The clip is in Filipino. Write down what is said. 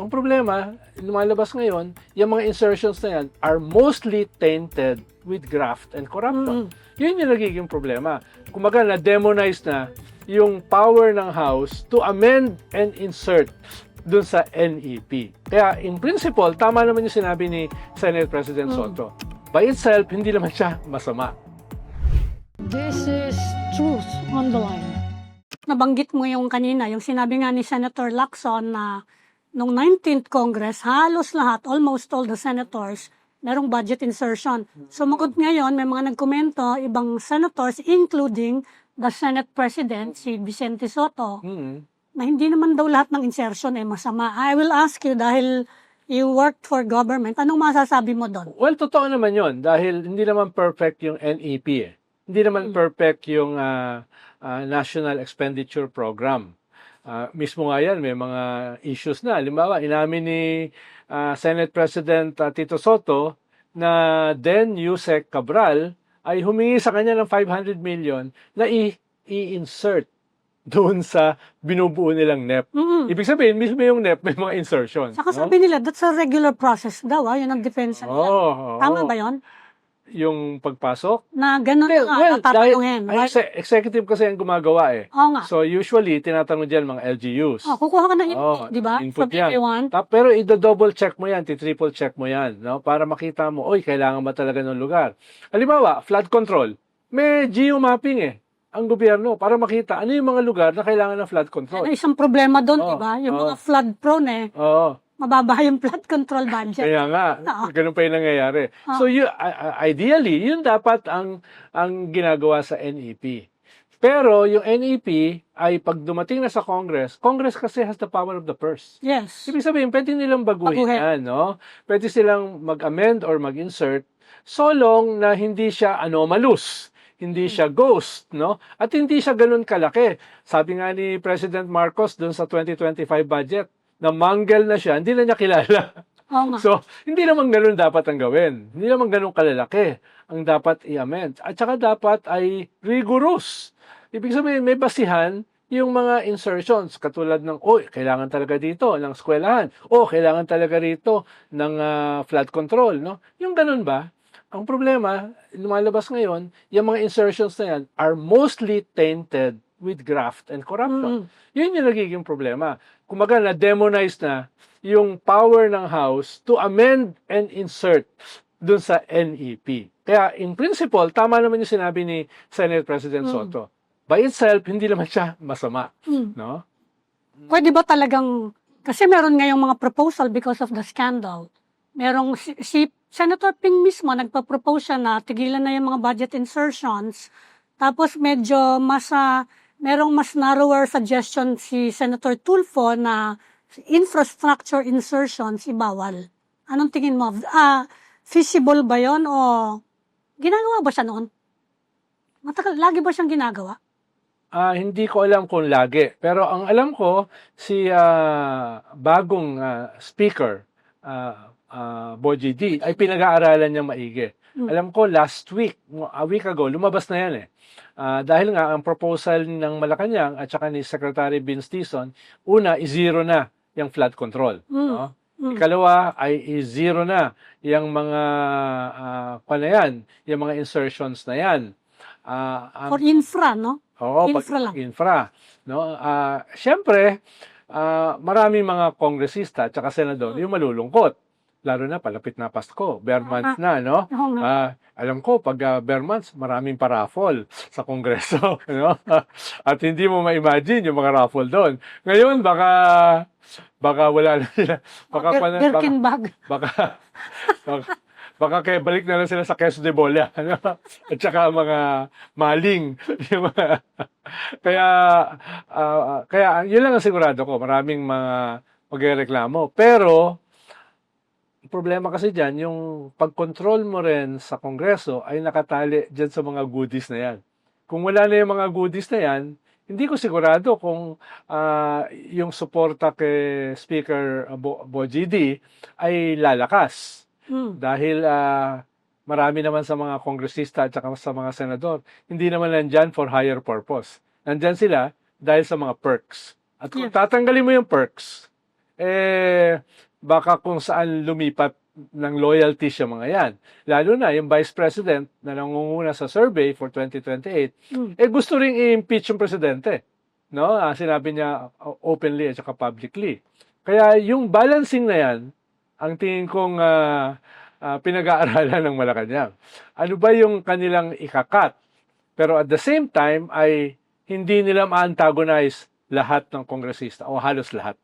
Ang problema, lumalabas ngayon, yung mga insertions na yan are mostly tainted with graft and corruption. Yun yung nagiging problema. Kumaga, na-demonize na yung power ng House to amend and insert dun sa NEP. Kaya, in principle, tama naman yung sinabi ni Senate President Soto. By itself, hindi naman siya masama. This is truth on the line. Nabanggit mo yung kanina, yung sinabi nga ni Senator Lacson na nung 19th Congress, halos lahat, almost all the senators, merong budget insertion. Sumagot ngayon, may mga nagkomento, ibang senators, including the Senate President, si Vicente Soto, Mm. na hindi naman daw lahat ng insertion ay masama. I will ask you, dahil you worked for government, anong masasabi mo doon? Well, totoo naman yon dahil hindi naman perfect yung NEP eh. Hindi naman perfect yung ah, ah, National Expenditure Program. Ah, mismo nga yan, may mga issues na. Halimbawa, inamin ni ah, Senate President ah, Tito Soto na then Yusek Cabral ay humingi sa kanya ng 500 million na i- i-insert doon sa binubuo nilang NEP. Mm-mm. Ibig sabihin, mismo yung NEP may mga insertion. Saka no? sabi nila, that's a regular process daw, ah, yun ang defense nila. Oo. Tama ba yun? Yung pagpasok? Na ganun Well, nga, well, tatanungin. dahil- ay, exe- executive kasi ang gumagawa eh. Oo nga. So usually, tinatanong dyan mga LGUs. Oh, kukuha ka ng input, Oo, di ba? input From yan. everyone. Ta- pero i-double check mo yan, ti-triple check mo yan, no? Para makita mo, oy, kailangan ba talaga ng lugar? Halimbawa, flood control. May geomapping eh, ang gobyerno, para makita ano yung mga lugar na kailangan ng flood control. Ang isang problema doon, Oo, di ba? Yung oo. mga flood prone eh, Oo. Mababa yung flood control budget. Kaya nga, Oo. ganun pa yung nangyayari. So, you, i- ideally, yun dapat ang, ang ginagawa sa NEP. Pero yung NEP ay pag dumating na sa Congress, Congress kasi has the power of the purse. Yes. Ibig sabihin, pwede nilang baguhin Baguhin. yan, no? Pwede silang mag-amend or mag-insert so long na hindi siya anomalous, hindi siya ghost, no? At hindi siya ganun kalaki. Sabi nga ni President Marcos doon sa 2025 budget, na mangle na siya, hindi na niya kilala. Oo nga. So, hindi naman ganun dapat ang gawin. Hindi naman ganun kalalaki ang dapat i-amend. At saka dapat ay rigorous. Ibig sabihin, may basihan yung mga insertions katulad ng, oh, kailangan talaga dito ng eskwelahan. Oh, kailangan talaga rito ng ah, flood control. No? Yung ganun ba? Ang problema, lumalabas ngayon, yung mga insertions na yan are mostly tainted with graft and corruption. Yun yung nagiging problema. Kumaga, na-demonize na yung power ng House to amend and insert dun sa NEP. Kaya, in principle, tama naman yung sinabi ni Senate President Soto. By itself, hindi naman siya masama. Mm. No? Pwede ba talagang, kasi meron ngayong mga proposal because of the scandal. Merong si, si Senator Ping mismo nagpa-propose siya na tigilan na yung mga budget insertions. Tapos medyo mas, ah, merong mas narrower suggestion si Senator Tulfo na infrastructure insertions ibawal. Anong tingin mo? Ah, feasible ba yon o ginagawa ba siya noon? Matagal, lagi ba siyang ginagawa? Ah, hindi ko alam kung lagi. Pero ang alam ko, si ah, bagong ah, speaker, uh, Boji D, ay pinag-aaralan niya maigi. Alam ko, last week, a week ago, lumabas na yan eh. Ah, dahil nga, ang proposal ng Malacanang at saka ni Secretary Vince Tison, una, i-zero na yung flood control. No? Ikalawa ay i-zero na yung mga uh, na yan, yung mga insertions na yan. Ah, ang- For infra, no? Oo, Infra pag- lang. Infra. No? Ah, Siyempre, ah, maraming mga kongresista at saka senador yung malulungkot. Lalo na palapit na Pasko, bare months na, no? Oo nga. Ah, alam ko, pag uh, bare months, maraming paraffol sa kongreso. No? At hindi mo ma-imagine yung mga raffle doon. Ngayon, baka baka wala na sila. Baka, Bir- baka, Birkin bag. baka, baka, baka kaya balik na lang sila sa queso de bola. Ano? At saka mga maling. Yung mga- kaya, ah, kaya yun lang ang sigurado ko. Maraming mga magreklamo. Pero, problema kasi dyan, yung pag-control mo rin sa Kongreso ay nakatali dyan sa mga goodies na yan. Kung wala na yung mga goodies na yan, hindi ko sigurado kung ah, yung suporta kay Speaker Bo, Boji D ay lalakas. Mm. Dahil ah, marami naman sa mga kongresista at sa mga senador, hindi naman nandyan for higher purpose. Nandyan sila dahil sa mga perks. At kung Yeah. tatanggalin mo yung perks, eh, baka kung saan lumipat ng loyalty siya mga yan. Lalo na yung Vice President na nangunguna sa survey for 2028, Mm. eh gusto ring i-impeach yung presidente. No? Ah, sinabi niya uh, openly at saka publicly. Kaya yung balancing na yan, ang tingin kong ah, ah, pinag-aaralan ng Malacanang. Ano ba yung kanilang ikakat? Pero at the same time ay hindi nila ma-antagonize lahat ng kongresista o halos lahat.